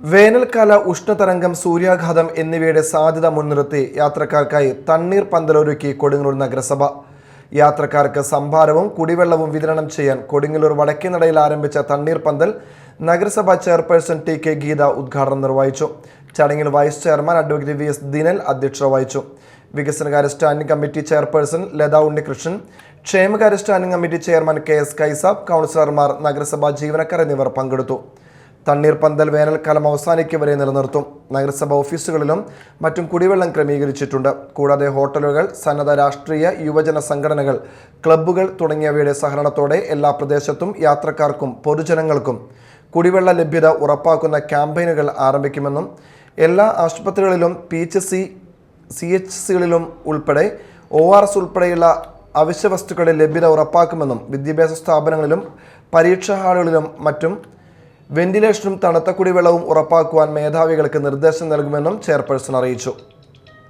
വേനൽക്കാല ഉഷ്ണതരംഗം സൂര്യാഘാതം എന്നിവയുടെ സാധ്യത മുൻനിർത്തി യാത്രക്കാർക്കായി തണ്ണീർ പന്തലൊരുക്കി കൊടുങ്ങല്ലൂർ നഗരസഭ. യാത്രക്കാർക്ക് സംഭാരവും കുടിവെള്ളവും വിതരണം ചെയ്യാൻ കൊടുങ്ങല്ലൂർ വടക്കേനടയിൽ ആരംഭിച്ച തണ്ണീർ പന്തൽ നഗരസഭ ചെയർപേഴ്സൺ ടി കെ ഗീത ഉദ്ഘാടനം നിർവഹിച്ചു. ചടങ്ങിൽ vice chairman advocate V S Dinal അധ്യക്ഷത വഹിച്ചു. വികസനകാര്യ standing committee chairperson Latha Unnikrishnan ക്ഷേമകാര്യ standing committee chairman K S Kaisab കൗൺസിലർമാർ നഗരസഭാ ജീവനക്കാർ എന്നിവർ പങ്കെടുത്തു. തണ്ണീർ പന്തൽ വേനൽക്കാലം അവസാനിക്കും വരെ നിലനിർത്തും. നഗരസഭ ഓഫീസുകളിലും മറ്റും കുടിവെള്ളം ക്രമീകരിച്ചിട്ടുണ്ട്. കൂടാതെ ഹോട്ടലുകൾ സന്നദ്ധ രാഷ്ട്രീയ യുവജന സംഘടനകൾ ക്ലബ്ബുകൾ തുടങ്ങിയവയുടെ സഹകരണത്തോടെ എല്ലാ പ്രദേശത്തും യാത്രക്കാർക്കും പൊതുജനങ്ങൾക്കും കുടിവെള്ള ലഭ്യത ഉറപ്പാക്കുന്ന ക്യാമ്പയിനുകൾ ആരംഭിക്കുമെന്നും എല്ലാ ആശുപത്രികളിലും P H C C H സികളിലും ഉൾപ്പെടെ ഒ ആർ എസ് ഉൾപ്പെടെയുള്ള അവശ്യ വസ്തുക്കളുടെ ലഭ്യത ഉറപ്പാക്കുമെന്നും വിദ്യാഭ്യാസ സ്ഥാപനങ്ങളിലും പരീക്ഷാ ഹാളുകളിലും മറ്റും വെന്റിലേഷനും തണുത്ത കുടിവെള്ളവും ഉറപ്പാക്കുവാൻ മേധാവികൾക്ക് നിർദ്ദേശം നൽകുമെന്നും ചെയർപേഴ്സൺ അറിയിച്ചു